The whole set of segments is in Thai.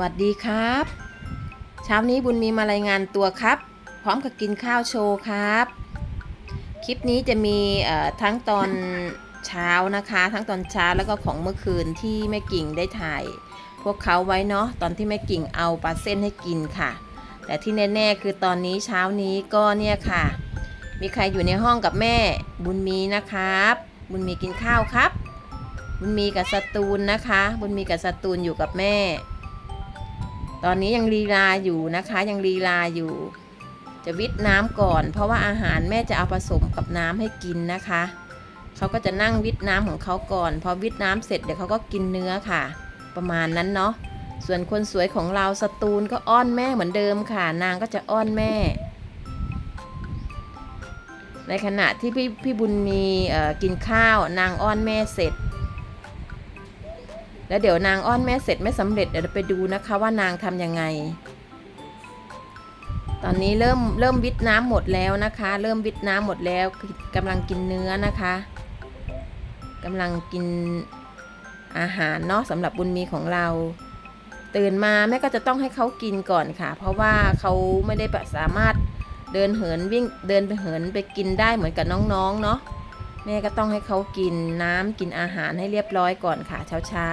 วัสดีครับ เช้านี้บุญมีมารายงานตัวครับ พร้อมกับกินข้าวโชว์ครับ คลิปนี้จะมีทั้งตอนเช้านะคะ ทั้งตอนเช้าแล้วก็ของเมื่อคืนที่แม่กิ่งได้ถ่าย พวกเขาไว้เนาะตอนที่แม่กิ่งเอาปลาเส้นให้กินค่ะ แต่ที่แน่ๆคือตอนนี้เช้านี้ก็เนี่ยค่ะ มีใครอยู่ในห้องกับแม่บุญมีนะครับ บุญมีกินข้าวครับบุญมีกับสตูนนะคะ บุญมีกับสตูนอยู่กับแม่ ตอนนี้ยังลีลาอยู่นะคะ ยังลีลาอยู่ จะวิทน้ำก่อน เพราะว่าอาหารแม่จะเอาผสมกับน้ำให้กินนะคะเขาก็จะนั่งวิทน้ำของเขาก่อนพอวิทน้ำเสร็จเดี๋ยวเขาก็กินเนื้อค่ะ ประมาณนั้นเนาะส่วนคนสวยของเราสตูนก็อ้อนแม่เหมือนเดิมค่ะ นางก็จะอ้อนแม่ ในขณะที่พี่พี่บุญมีกินข้าวนางอ้อนแม่เสร็จ แล้วเดี๋ยวนางอ้อนแม่เสร็จไม่สำเร็จเดี๋ยวไปดูนะคะว่านางทำยังไง ตอนนี้เริ่มเริ่มวิทน้ำหมดแล้วนะคะ เริ่มวิทน้ำหมดแล้วคือกำลังกินเนื้อนะคะกำลังกินอาหารเนาะสำหรับบุญมีของเรา ตื่นมาแม่ก็จะต้องให้เขากินก่อนค่ะ เพราะว่าเขาไม่ได้สามารถเดินเหินวิ่งเดินไปเหินไปกินได้เหมือนกับน้องๆเนาะ แม่ก็ต้องให้เขากินน้ำกินอาหารให้เรียบร้อยก่อนค่ะเช้าเช้า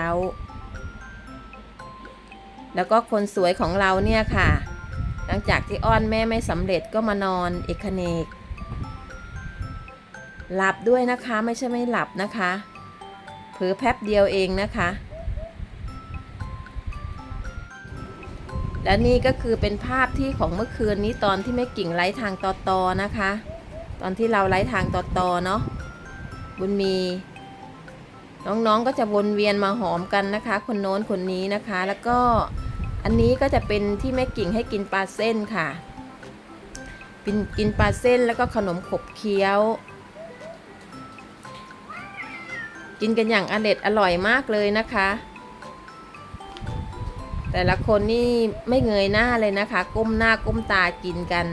แล้วก็คนสวยของเราเนี่ยค่ะ หลังจากที่อ้อนแม่ไม่สำเร็จก็มานอนเอกเนก หลับด้วยนะคะไม่ใช่ไม่หลับนะคะเผลอแป๊บเดียวเองนะคะ และนี่ก็คือเป็นภาพที่ของเมื่อคืนนี้ตอนที่แม่กิ่งไลฟ์ทางตอตอนะคะ ตอนที่เราไลฟ์ทางตอตอเนาะ บุญมี น้องๆก็จะวนเวียนมาหอมกันนะคะ คนโน้นคนนี้นะคะ แล้วก็อันนี้ก็จะเป็นที่แม่กิ่งให้กินปลาเส้นค่ะกินกินปลาเส้นแล้วก็ขนมขบเคี้ยว กินกันอย่างอร็ดอร่อยมากเลยนะคะ แต่ละคนนี่ไม่เงยหน้าเลยนะคะ ก้มหน้าก้มตากินกัน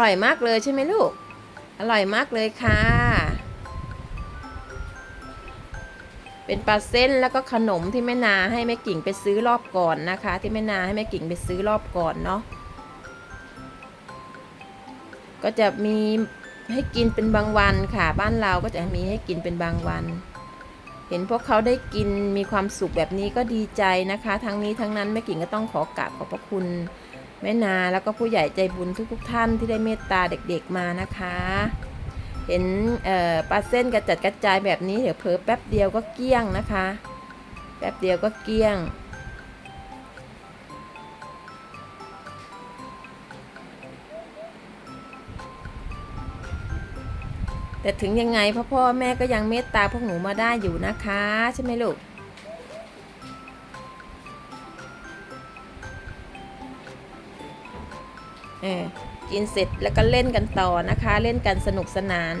ร่อยมากเลยใช่ไหมลูก อร่อยมากเลยค่ะ เป็นปลาเส้นแล้วก็ขนมที่แม่นาให้แม่กิ่งไปซื้อรอบก่อนนะคะ ที่แม่นาให้แม่กิ่งไปซื้อรอบก่อนเนาะ ก็จะมีให้กินเป็นบางวันค่ะ บ้านเราก็จะมีให้กินเป็นบางวัน เห็นพวกเขาได้กินมีความสุขแบบนี้ก็ดีใจนะคะ ทั้งนี้ทั้งนั้นแม่กิ่งก็ต้องขอกราบขอบพระคุณ แม่นาแล้วก็ผู้ใหญ่ใจบุญทุกๆท่านที่ได้เมตตาเด็กๆมานะคะ เห็นปลาเส้นกระจัดกระจายแบบนี้เดี๋ยวเพอแป๊บเดียวก็เกลี้ยงนะคะ แป๊บเดียวก็เกลี้ยงแต่ถึงยังไงพ่อพ่อแม่ก็ยังเมตตาพวกหนูมาได้อยู่นะคะ ใช่ไหมลูก เออกินเสร็จแล้วก็เล่นกันต่อนะคะ เล่นกันสนุกสนาน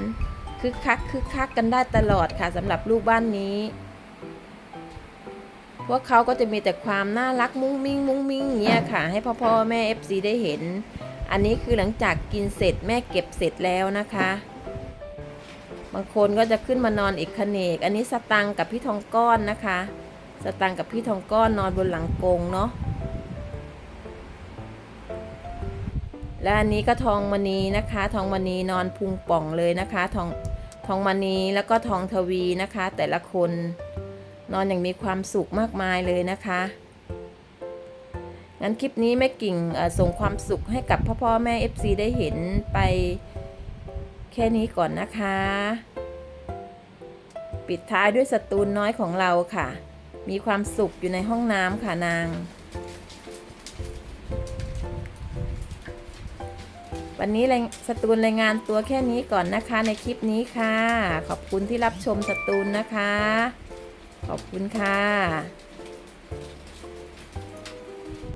คึกคักคึกคักกันได้ตลอดค่ะสำหรับลูกบ้านนี้พวกเขาก็จะมีแต่ความน่ารักมุ้งมิ้งมุ้งมิ้งอย่างเงี้ยค่ะ ให้พ่อพ่อแม่ FC ได้เห็น อันนี้คือหลังจากกินเสร็จแม่เก็บเสร็จแล้วนะคะ บางคนก็จะขึ้นมานอนอีกคเนก อันนี้สตังกับพี่ทองก้อนนะคะ สตังกับพี่ทองก้อนนอนบนหลังกงเนาะ และอันนี้ก็ทองมณีนะคะ ทองมณีนอนพุงป่องเลยนะคะทองทองมณีแล้วก็ทองทวีนะคะ แต่ละคนนอนอย่างมีความสุขมากมายเลยนะคะงั้นคลิปนี้แม่กิ่งส่งความสุขให้กับพ่อพ่อแม่ FC ได้เห็นไปแค่นี้ก่อนนะคะ ปิดท้ายด้วยสตูนน้อยของเราค่ะ มีความสุขอยู่ในห้องน้ำค่ะนาง วันนี้สตูนรายงานตัวแค่นี้ก่อนนะคะในคลิปนี้ค่ะ ขอบคุณที่รับชมสตูนนะคะ ขอบคุณค่ะ